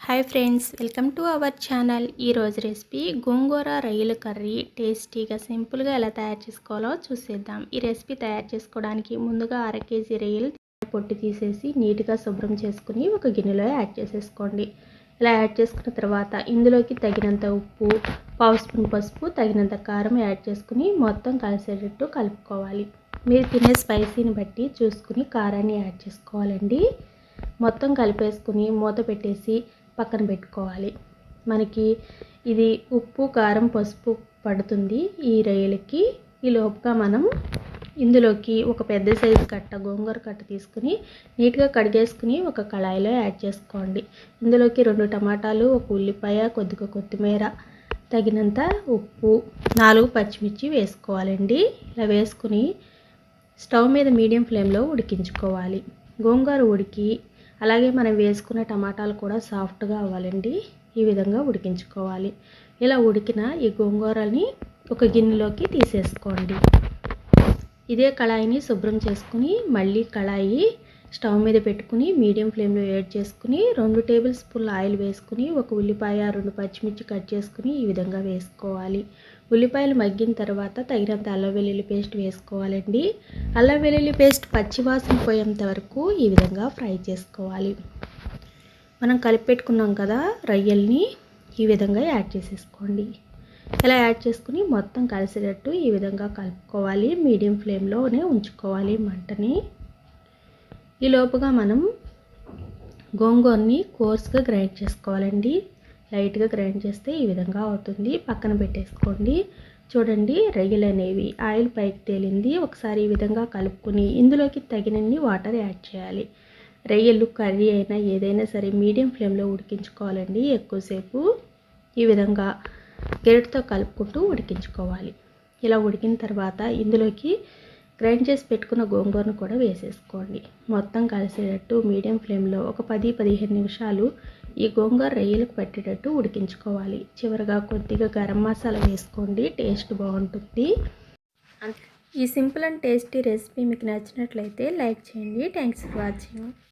Hi friends welcome to our channel. ఈరోజు recipe gongura రొయ్యల curry. టేస్టీగా సింపుల్గా ఎలా తయారు చేసుకోవాలో చూసేద్దాం. ఈ రెసిపీ తయారు చేసుకోవడానికి ముందుగా అర కేజీ రొయ్యలు పొట్టి తీసేసి నీట్గా శుభ్రం చేసుకుని ఒక గిన్నెలో యాడ్ చేసేసుకోండి. ఇలా యాడ్ చేసుకున్న తర్వాత ఇందులోకి తగినంత ఉప్పు పావు స్పూన్ పసుపు తగినంత కారం యాడ్ చేసుకుని మొత్తం కలిసేటట్టు కలుపుకోవాలి. మీరు తినే స్పైసీని బట్టి చూసుకుని కారాన్ని యాడ్ చేసుకోవాలండి. మొత్తం కలిపేసుకుని మూత పెట్టేసి పక్కన పెట్టుకోవాలి. మనకి ఇది ఉప్పు కారం పసుపు పడుతుంది ఈ రొయ్యలకి ఈ లోపుగా మనం ఇందులోకి ఒక పెద్ద సైజు కట్ట గోంగూర కట్ట తీసుకుని నీట్గా కడిగేసుకుని ఒక కళాయిలో యాడ్ చేసుకోండి. ఇందులోకి రెండు టమాటాలు ఒక ఉల్లిపాయ కొద్దిగా కొత్తిమీర తగినంత ఉప్పు నాలుగు పచ్చిమిర్చి వేసుకోవాలండి. ఇలా వేసుకుని స్టవ్ మీద మీడియం ఫ్లేమ్లో ఉడికించుకోవాలి. గోంగూర ఉడికి అలాగే మనం వేసుకునే టమాటాలు కూడా సాఫ్ట్గా అవ్వాలండి. ఈ విధంగా ఉడికించుకోవాలి. ఇలా ఉడికిన ఈ గోంగూరని ఒక గిన్నెలోకి తీసేసుకోండి. ఇదే కళాయిని శుభ్రం చేసుకుని మళ్ళీ కళాయి స్టవ్ మీద పెట్టుకుని మీడియం ఫ్లేమ్లో యాడ్ చేసుకుని రెండు టేబుల్ స్పూన్ల ఆయిల్ వేసుకుని ఒక ఉల్లిపాయ రెండు పచ్చిమిర్చి కట్ చేసుకుని ఈ విధంగా వేసుకోవాలి. ఉల్లిపాయలు మగ్గిన తర్వాత తగినంత అల్లం వెల్లుల్లి పేస్ట్ వేసుకోవాలండి. అల్లం వెల్లుల్లి పేస్ట్ పచ్చివాసన పోయేంత వరకు ఈ విధంగా ఫ్రై చేసుకోవాలి. మనం కలిపి పెట్టుకున్నాం కదా రొయ్యల్ని ఈ విధంగా యాడ్ చేసేసుకోండి. ఇలా యాడ్ చేసుకుని మొత్తం కలిసేటట్టు ఈ విధంగా కలుపుకోవాలి. మీడియం ఫ్లేమ్లోనే ఉంచుకోవాలి మంటని. ఈ లోపుగా మనం గోంగూరని కోర్స్గా గ్రైండ్ చేసుకోవాలండి. లైట్గా గ్రైండ్ చేస్తే ఈ విధంగా అవుతుంది. పక్కన పెట్టేసుకోండి. చూడండి రొయ్యలు అనేవి ఆయిల్ పైకి తేలింది. ఒకసారి ఈ విధంగా కలుపుకొని ఇందులోకి తగినన్ని వాటర్ యాడ్ చేయాలి. రొయ్యలు కర్రీ అయినా ఏదైనా సరే మీడియం ఫ్లేమ్లో ఉడికించుకోవాలండి ఎక్కువసేపు. ఈ విధంగా గెరటితో కలుపుకుంటూ ఉడికించుకోవాలి. ఇలా ఉడికిన తర్వాత ఇందులోకి గ్రైండ్ చేసి పెట్టుకున్న గోంగూరను కూడా వేసేసుకోండి. మొత్తం కలిసేటట్టు మీడియం ఫ్లేమ్లో ఒక పది పదిహేను నిమిషాలు ఈ గోంగూర రొయ్యలకు పట్టేటట్టు ఉడికించుకోవాలి. చివరిగా కొద్దిగా గరం మసాలా వేసుకోండి. టేస్ట్ బాగుంటుంది. ఈ సింపుల్ అండ్ టేస్టీ రెసిపీ మీకు నచ్చినట్లయితే లైక్ చేయండి. Thanks for watching.